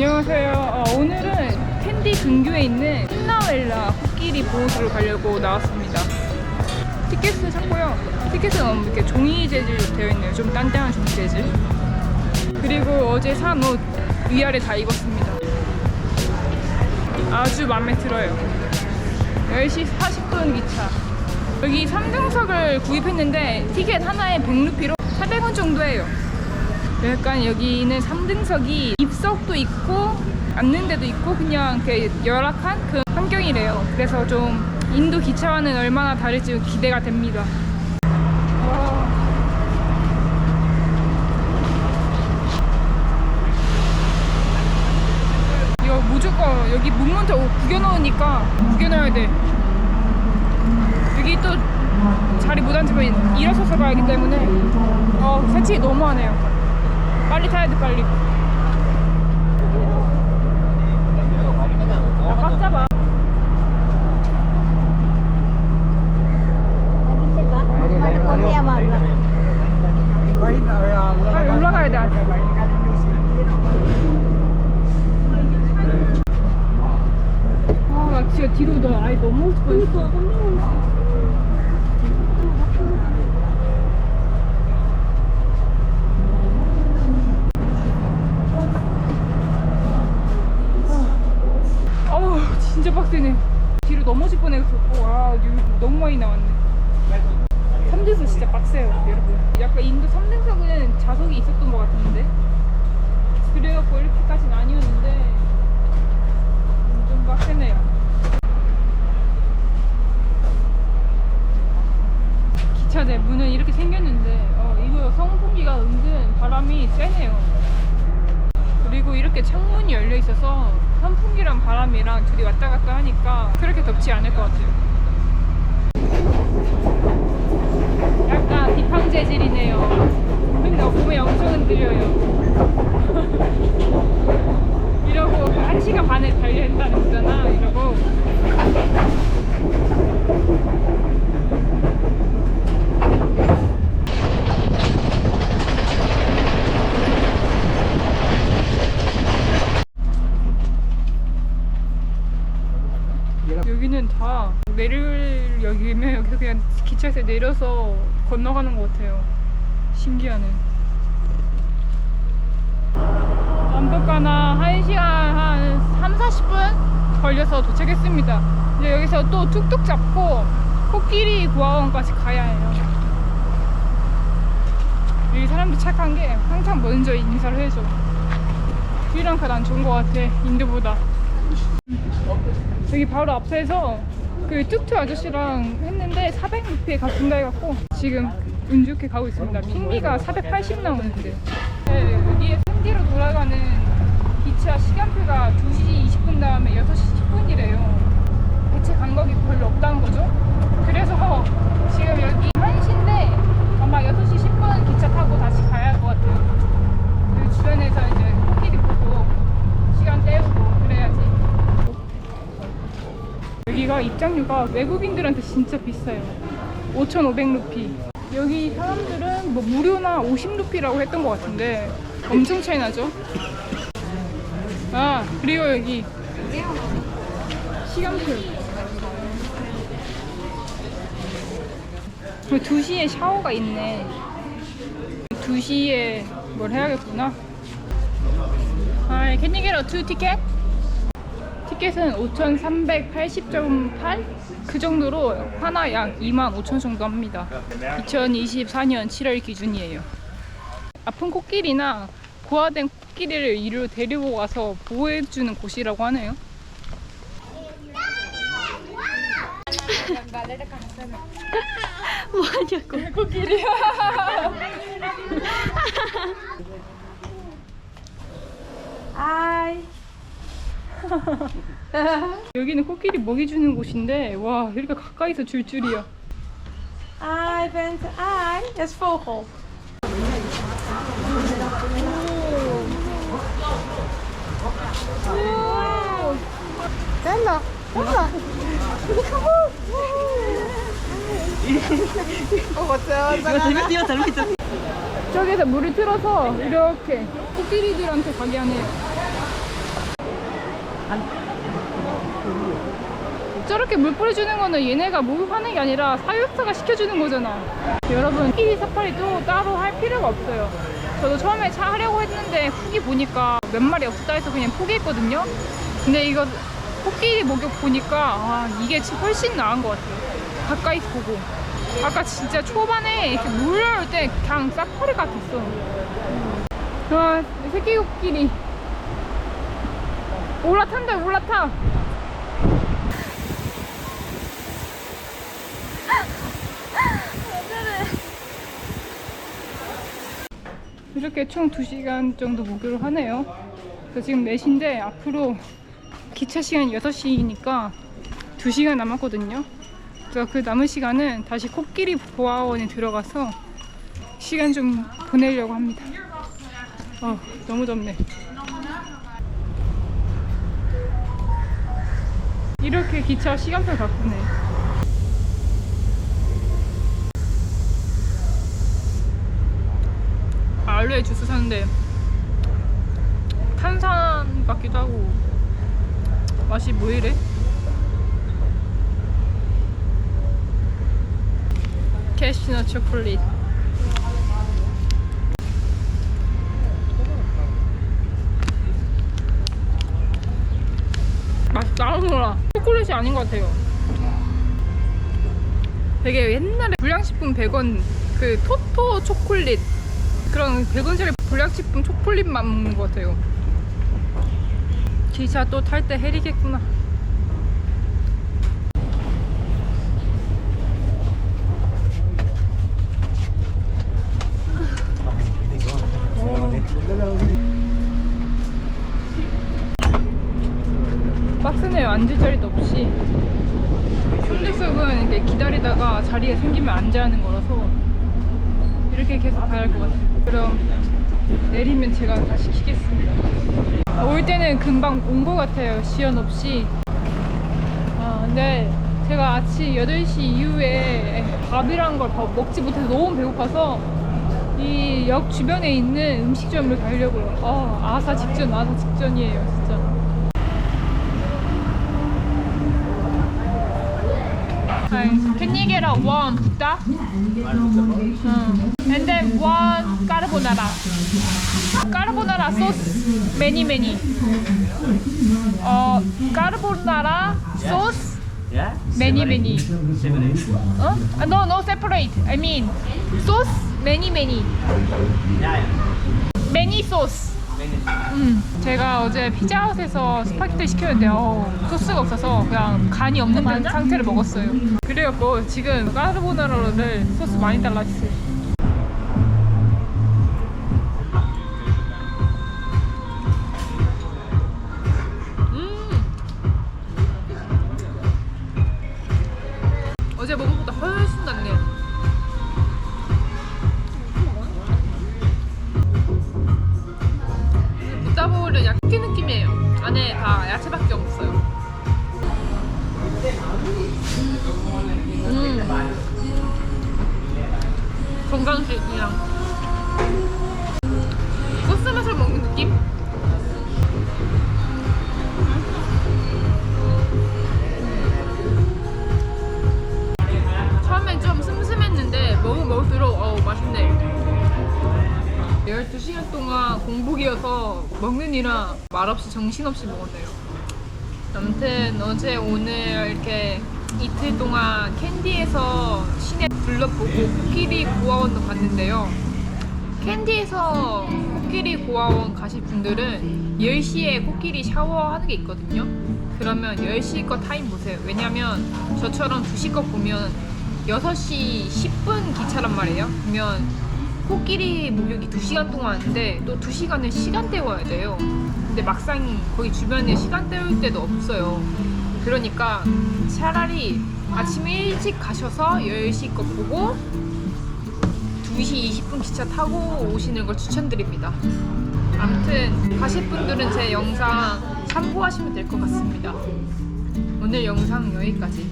안녕하세요. 어, 오늘은 캔디 근교에 있는 신나웰라 코끼리 보호소를 가려고 나왔습니다. 티켓을 샀고요. 티켓은 이렇게 종이 재질로 되어 있네요. 좀 단단한 종이 재질. 그리고 어제 산 옷 위아래 다 입었습니다. 아주 마음에 들어요. 10시 40분 기차. 여기 3등석을 구입했는데 티켓 하나에 100루피로 400원 정도 해요. 약간 여기는 3등석이 입석도 있고 앉는 데도 있고 그냥 그 열악한 그 환경이래요. 그래서 좀 인도 기차와는 얼마나 다를지 기대가 됩니다. 와. 이거 무조건 여기 문문터 구겨 넣으니까 구겨 넣어야 돼. 여기 또 자리 못 앉으면 일어서서 가야 하기 때문에 어 새치기 너무하네요. 빨리 타야 돼 빨리. 야, 꽉 잡아. 빨리 올라가야 돼 아직. 아, 나 진짜 뒤로 너 아예 너무 싶어. 어우, 진짜 빡세네. 뒤로 넘어질 뻔했었고, 아, 여기 너무 많이 나왔네. 3등석 진짜 빡세요, 여러분. 약간 인도 3등석은 좌석이 있었던 것 같은데. 그래갖고 이렇게까지는 아니었는데, 좀 빡세네요. 기차 내 문은 이렇게 생겼는데, 어, 이거 선풍기가 은근 바람이 세네요. 그리고 이렇게 창문이 열려 있어서 바람이랑 둘이 왔다 갔다 하니까 그렇게 덥지 않을 것 같아요. 약간 비팡 재질이네요. 근데 보면 엄청 흔들려요. 이러고 그 1시간 반에 달려야 한다는 거잖아. 이러고. 여기는 다 내릴 여기면 여기서 기차에서 내려서 건너가는 것 같아요. 신기하네. 완벽하나 1시간 한 3, 40분 걸려서 도착했습니다. 이제 여기서 또 툭툭 잡고 코끼리 구하원까지 가야 해요. 여기 사람들 착한 게 항상 먼저 인사를 해줘. 스리랑카 난 좋은 것 같아. 인도보다. 여기 바로 앞에서 그 뚝뚝 아저씨랑 했는데 400루피에 갚는다 해갖고 지금 운 좋게 가고 있습니다. 핑비가 480 나오는데 네, 여기에 핑디로 돌아가는 기차 시간표가 2시 20분 다음에 6시 10분이래요. 대체 간격이 별로 없다는 거죠. 그래서 지금 여기 1시인데 아마 6시 10분 기차 타고 다시 가야 할 것 같아요. 그 주변에서 이제 코끼리 보고 시간 때우고 그래야지. 입장료가 외국인들한테 진짜 비싸요. 5,500루피. 여기 사람들은 뭐 무료나 50루피라고 했던 것 같은데 엄청 차이 나죠? 아, 그리고 여기 시간표. 2시에 샤워가 있네. 2시에 뭘 해야겠구나. Hi, can you get a two ticket? 티켓은 5,380.8? 그 정도로 하나 약 25,000 정도 합니다. 2024년 7월 기준이에요. 아픈 코끼리나 고아된 코끼리를 이리로 데리고 가서 보호해주는 곳이라고 하네요. 뭐하냐고 코끼리. 아이 여기는 코끼리 먹이 주는 곳인데 와 이렇게 가까이서 줄 줄이야. 아이 벤트 아이 dat is vogel Bella 저기서 물을 틀어서 이렇게 코끼리들한테 가게 하네요. 저렇게 물 뿌려주는 거는 얘네가 물 하는 게 아니라 사육사가 시켜주는 거잖아. 여러분, 이 사파리 도 따로 할 필요가 없어요. 저도 처음에 차 하려고 했는데 후기 보니까 몇 마리 없다 해서 그냥 포기했거든요. 근데 이거 코끼리 목욕 보니까 아, 이게 진- 훨씬 나은 것 같아요. 가까이 보고. 아까 진짜 초반에 이렇게 물 나올 때 그냥 사파리 같았어. 와, 새끼 코끼리. 올라탄다, 올라타. 이렇게 총 2시간 정도 목욕을 하네요. 지금 4시인데 앞으로 기차 시간 6시니까 2시간 남았거든요. 그 남은 시간은 다시 코끼리 보아원에 들어가서 시간 좀 보내려고 합니다. 어, 너무 덥네. 이렇게 기차 시간표 바꾸네. 알로에 주스 샀는데 탄산 같기도 하고 맛이 뭐 이래? 캐시넛 초콜릿 맛이 초콜릿이 아닌 것 같아요. 되게 옛날에 불량식품 100원 그 토토 초콜릿 그런 100원짜리 불량식품 초콜릿만 먹는 것 같아요. 기차 또 탈 때 해리겠구나 빡세네요 앉을 자리도 없이 손득석은 이렇게 기다리다가 자리에 생기면 앉아야 하는 거라서 이렇게 계속 가야 할 것 같아요. 그럼 내리면 제가 다 시키겠습니다. 올 때는 금방 온 것 같아요. 시연 없이. 아 근데 제가 아침 8시 이후에 밥이란 걸더 먹지 못해서 너무 배고파서 이 역 주변에 있는 음식점을 가려고요. 아 아사 직전 아사 직전이에요 진짜. Can you get a one pita? Mm. And then one carbonara. Carbonara sauce, many many. Uh, carbonara sauce, Yeah? many many. Uh? No, no separate. I mean, sauce, many many. Many sauce. 음, 제가 어제 피자헛에서 스파게티 시켰는데 어, 소스가 없어서 그냥 간이 없는 반- 상태를 먹었어요. 그래갖고 지금 까르보나라를 소스 많이 달라졌어요. 이랑 말없이 정신없이 먹었네요. 아무튼 어제 오늘 이렇게 이틀 동안 캔디에서 시내 둘러보고 코끼리 고아원도 갔는데요. 캔디에서 코끼리 고아원 가실 분들은 10시에 코끼리 샤워하는 게 있거든요. 그러면 10시 거 타임 보세요. 왜냐면 저처럼 2시 거 보면 6시 10분 기차란 말이에요. 그러면 코끼리 목욕이 2시간 동안 하는데 또 2시간을 시간 때워야 돼요. 근데 막상 거기 주변에 시간 때울 때도 없어요. 그러니까 차라리 아침에 일찍 가셔서 10시 거 보고 2시 20분 기차 타고 오시는 걸 추천드립니다. 아무튼 가실 분들은 제 영상 참고하시면 될 것 같습니다. 오늘 영상 여기까지.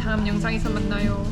다음 영상에서 만나요.